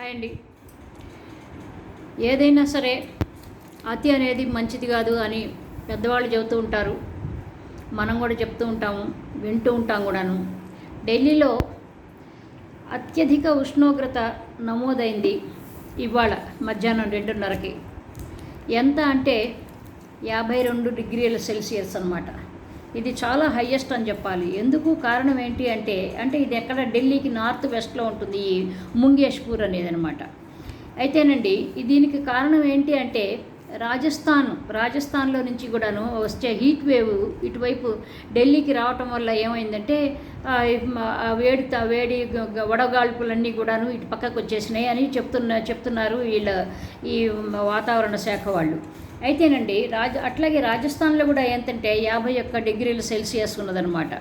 Hi అండి. ఏదైనా సరే అతి అనేది మంచిది కాదు అని పెద్దవాళ్ళు చెబుతూ ఉంటారు. మనం కూడా చెప్తూ ఉంటాము వింటూ ఉంటాం కూడాను. ఢిల్లీలో అత్యధిక ఉష్ణోగ్రత నమోదైంది ఇవాళ మధ్యాహ్నం రెండున్నరకి. ఎంత అంటే యాభై రెండు డిగ్రీల సెల్సియస్ అన్నమాట. ఇది చాలా హయ్యెస్ట్ అని చెప్పాలి. ఎందుకు కారణం ఏంటి అంటే అంటే ఇది ఎక్కడ? ఢిల్లీకి నార్త్ వెస్ట్లో ఉంటుంది ఈ ముంగేష్పూర్ అనేది అనమాట అయితేనండి దీనికి కారణం ఏంటి అంటే రాజస్థాన్ రాజస్థాన్లో నుంచి కూడాను వచ్చే హీట్ వేవ్ ఇటువైపు ఢిల్లీకి రావటం వల్ల ఏమైందంటే వేడి వేడి వడగాల్పులన్నీ కూడాను ఇటు పక్కకు వచ్చేసినాయి అని చెప్తున్న చెప్తున్నారు వీళ్ళ ఈ వాతావరణ శాఖ వాళ్ళు. అయితేనండి రాజ అట్లాగే రాజస్థాన్లో కూడా ఏంటంటే యాభై ఒక్క డిగ్రీల సెల్సియస్ ఉన్నదనమాట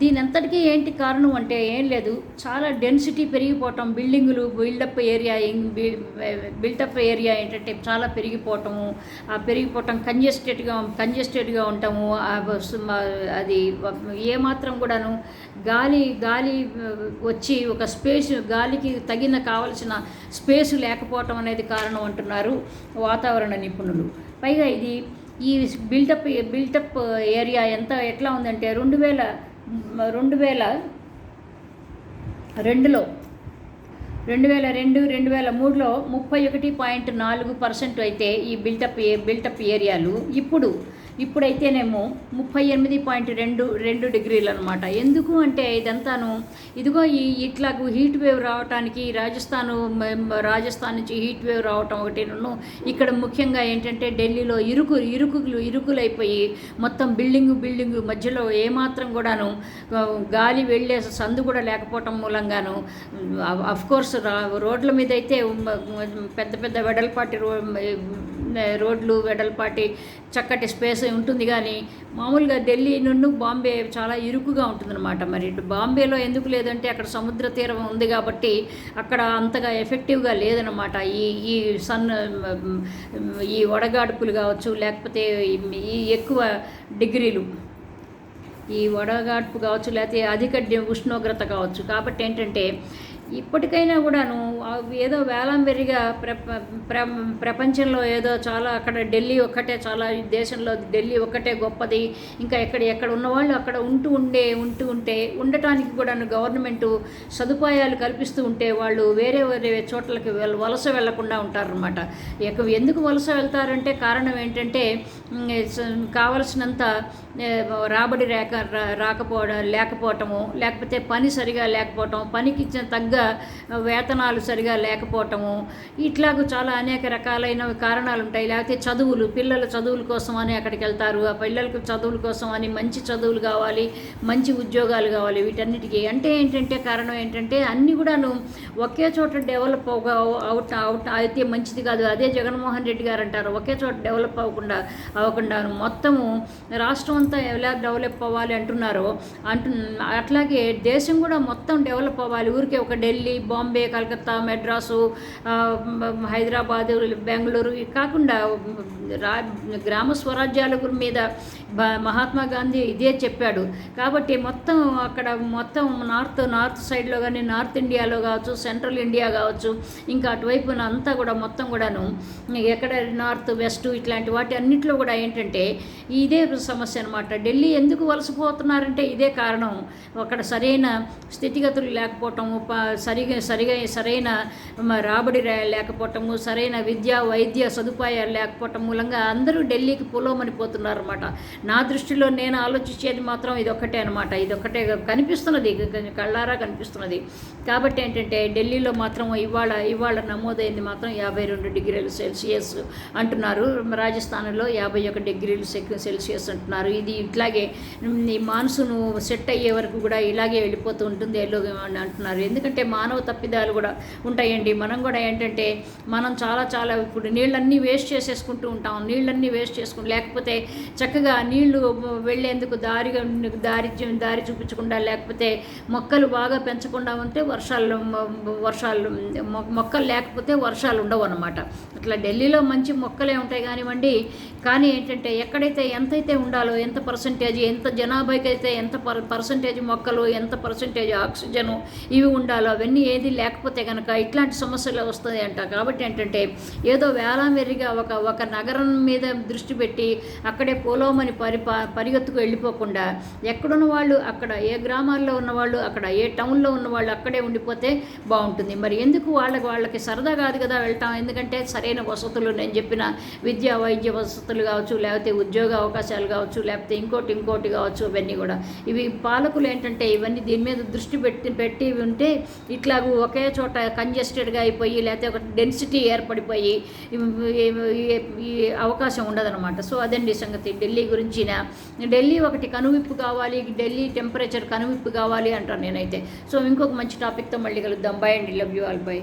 దీని అంతటికీ ఏంటి కారణం అంటే ఏం లేదు. చాలా డెన్సిటీ పెరిగిపోవటం బిల్డింగులు బిల్డప్ ఏరియా బిల్డప్ ఏరియా ఏంటంటే చాలా పెరిగిపోవటము. ఆ పెరిగిపోవటం కంజెస్టెడ్గా కంజెస్టెడ్గా ఉండటము అది ఏమాత్రం కూడాను గాలి గాలి వచ్చి ఒక స్పేస్ గాలికి తగిన కావలసిన స్పేస్ లేకపోవటం అనేది కారణం అంటున్నారు వాతావరణ నిపుణులు. పైగా ఇది ఈ బిల్డప్ బిల్డప్ ఏరియా ఎంత ఎట్లా ఉందంటే రెండు వేల రెండు వేల రెండులో రెండు వేల రెండు రెండు వేల మూడులో ముప్పై ఒకటి పాయింట్ నాలుగు పర్సెంట్ అయితే ఈ బిల్టప్ ఏ బిల్టప్ ఏరియాలు ఇప్పుడు ఇప్పుడైతేనేమో ముప్పై ఎనిమిది పాయింట్ రెండు రెండు డిగ్రీలు అనమాట ఎందుకు అంటే ఇదంతాను? ఇదిగో ఈ ఇట్లా హీట్ వేవ్ రావటానికి రాజస్థాన్ రాజస్థాన్ నుంచి హీట్ వేవ్ రావటం ఒకటి ఇక్కడ ముఖ్యంగా ఏంటంటే ఢిల్లీలో ఇరుకు ఇరుకులు ఇరుకులైపోయి మొత్తం బిల్డింగ్ బిల్డింగ్ మధ్యలో ఏమాత్రం కూడాను గాలి వెళ్ళే సందు కూడా లేకపోవటం మూలంగాను అఫ్ కోర్స్ రోడ్ల మీద అయితే పెద్ద పెద్ద వెడల్పాటి రో రోడ్లు వెడల్పాటి చక్కటి స్పేస్ ఉంటుంది కానీ మామూలుగా ఢిల్లీ నుండి బాంబే చాలా ఇరుకుగా ఉంటుందన్నమాట. మరి ఇటు బాంబేలో ఎందుకు లేదంటే అక్కడ సముద్ర తీరం ఉంది కాబట్టి అక్కడ అంతగా ఎఫెక్టివ్గా లేదనమాట ఈ ఈ సన్ ఈ వడగాడుపులు కావచ్చు లేకపోతే ఈ- ఎక్కువ డిగ్రీలు. ఈ వడగాడ్పు కావచ్చు లేకపోతే అధిక ఉష్ణోగ్రత కావచ్చు. కాబట్టి ఏంటంటే ఇప్పటికైనా కూడాను ఏదో వేలంబెరిగా ప్ర ప్ర ప్రపంచంలో ఏదో చాలా అక్కడ ఢిల్లీ ఒక్కటే చాలా దేశంలో ఢిల్లీ ఒక్కటే గొప్పది. ఇంకా ఎక్కడ ఎక్కడ ఉన్నవాళ్ళు అక్కడ ఉంటూ ఉండే ఉంటూ ఉంటే ఉండటానికి కూడాను గవర్నమెంట్ సదుపాయాలు కల్పిస్తూ ఉంటే వాళ్ళు వేరే వేరే చోట్లకి వలస వెళ్ళకుండా ఉంటారనమాట ఇక ఎందుకు వలస వెళ్తారంటే కారణం ఏంటంటే కావలసినంత రాబడి రాక రా- రాకపోవడం లేకపోవటము లేకపోతే పని సరిగా లేకపోవటం పనికి తగ్గ తగ్గ వేతనాలు సరిగా లేకపోవటము ఇట్లాగ చాలా అనేక రకాలైన కారణాలు ఉంటాయి లేకపోతే చదువులు పిల్లల చదువుల కోసం అని అక్కడికి వెళ్తారు. ఆ పిల్లలకు చదువుల కోసం అని మంచి చదువులు కావాలి మంచి ఉద్యోగాలు కావాలి వీటన్నిటికీ. అంటే ఏంటంటే కారణం ఏంటంటే అన్నీ కూడాను ఒకే చోట డెవలప్ అవ అవుట్ అవుట్ అయితే మంచిది కాదు. అదే జగన్మోహన్ రెడ్డి గారు అంటారు ఒకే చోట డెవలప్ అవ్వకుండా అవ్వకుండా మొత్తము రాష్ట్రం అంతా ఎలా డెవలప్ అవ్వాలి అంటున్నారో అంటు అట్లాగే దేశం కూడా మొత్తం డెవలప్ అవ్వాలి. ఊరికే ఒక డే ఢిల్లీ బాంబే కలకత్తా మెడ్రాసు హైదరాబాదు బెంగళూరు ఇవి కాకుండా రా గ్రామ స్వరాజ్యాల గురి మీద బ- మహాత్మా గాంధీ ఇదే చెప్పాడు. కాబట్టి మొత్తం అక్కడ మొత్తం నార్త్ నార్త్ సైడ్లో కానీ నార్త్ ఇండియాలో కావచ్చు సెంట్రల్ ఇండియా కావచ్చు ఇంకా అటువైపున అంతా కూడా మొత్తం కూడాను ఎక్కడ నార్త్ వెస్ట్ ఇట్లాంటి వాటి అన్నిట్లో కూడా ఏంటంటే ఇదే సమస్య అనమాట ఢిల్లీ ఎందుకు వలసపోతున్నారంటే ఇదే కారణం. అక్కడ సరైన స్థితిగతులు లేకపోవటం ప- సరిగా సరిగా సరైన రాబడి లేకపోవటము సరైన విద్య వైద్య సదుపాయాలు లేకపోవటం మూలంగా అందరూ ఢిల్లీకి పొలోమని పోతున్నారు అనమాట నా దృష్టిలో నేను ఆలోచించేది మాత్రం ఇదొక్కటే అనమాట ఇదొక్కటే కనిపిస్తున్నది కళ్ళారా కనిపిస్తున్నది. కాబట్టి ఏంటంటే ఢిల్లీలో మాత్రం ఇవాళ ఇవాళ నమోదైంది మాత్రం యాభై రెండు డిగ్రీలు సెల్సియస్ అంటున్నారు. రాజస్థాన్లో యాభై ఒక డిగ్రీలు సెక్- సెల్సియస్ అంటున్నారు. ఇది ఇట్లాగే ఈ మాన్సూన్ సెట్ అయ్యే వరకు కూడా ఇలాగే వెళ్ళిపోతూ ఉంటుంది ఎల్లో అని అంటున్నారు. ఎందుకంటే మానవ తప్పిదాలు కూడా ఉంటాయండి. మనం కూడా ఏంటంటే మనం చాలా చాలా ఇప్పుడు నీళ్ళన్నీ వేస్ట్ చేసేసుకుంటూ ఉంటాం. నీళ్ళన్నీ వేస్ట్ చేసుకుంటూ లేకపోతే చక్కగా నీళ్ళు వెళ్ళేందుకు దారిగా దారి దారి చూపించకుండా లేకపోతే మొక్కలు బాగా పెంచకుండా ఉంటే వర్షాలు వర్షాలు మొక్కలు లేకపోతే వర్షాలు ఉండవు అనమాట అట్లా ఢిల్లీలో మంచి మొక్కలే ఉంటాయి కానివ్వండి. కానీ ఏంటంటే ఎక్కడైతే ఎంతైతే ఉండాలో ఎంత పర్సంటేజ్ ఎంత జనాభాకి అయితే ఎంత పర్ పర్సంటేజ్ మొక్కలు ఎంత పర్సంటేజ్ ఆక్సిజను ఇవి ఉండాలో అవన్నీ ఏది లేకపోతే కనుక ఇట్లాంటి సమస్యలు వస్తాయి అంట. కాబట్టి ఏంటంటే ఏదో వేలామెరిగా ఒక ఒక నగరం మీద దృష్టి పెట్టి అక్కడే పోలోమని పరి ప- పరిగెత్తుకు వెళ్ళిపోకుండా ఎక్కడున్న వాళ్ళు అక్కడ ఏ గ్రామాల్లో ఉన్నవాళ్ళు అక్కడ ఏ టౌన్లో ఉన్న వాళ్ళు అక్కడే ఉండిపోతే బాగుంటుంది. మరి ఎందుకు వాళ్ళకి వాళ్ళకి సరదా కాదు కదా వెళ్తాం ఎందుకంటే సరైన వసతులు నేను చెప్పిన విద్యా వైద్య వసతులు కావచ్చు లేకపోతే ఉద్యోగ అవకాశాలు కావచ్చు లేకపోతే ఇంకోటి ఇంకోటి కావచ్చు ఇవన్నీ కూడా. ఇవి పాలకులు ఏంటంటే ఇవన్నీ దీని మీద దృష్టి పెట్టి పెట్టి ఉంటే ఇట్లా ఒకే చోట కంజెస్టెడ్గా అయిపోయి లేకపోతే ఒక డెన్సిటీ ఏర్పడిపోయి ఈ- అవకాశం ఉండదన్నమాట. సో అదండి సంగతి. ఢిల్లీ గురించిన ఢిల్లీ ఒకటి కనువిప్పు కావాలి ఢిల్లీ టెంపరేచర్ కనువిప్పు కావాలి అంటాను నేనైతే. సో ఇంకొక మంచి టాపిక్తో మళ్ళీ కలుద్దాం. బై అండి. Love you all. బై.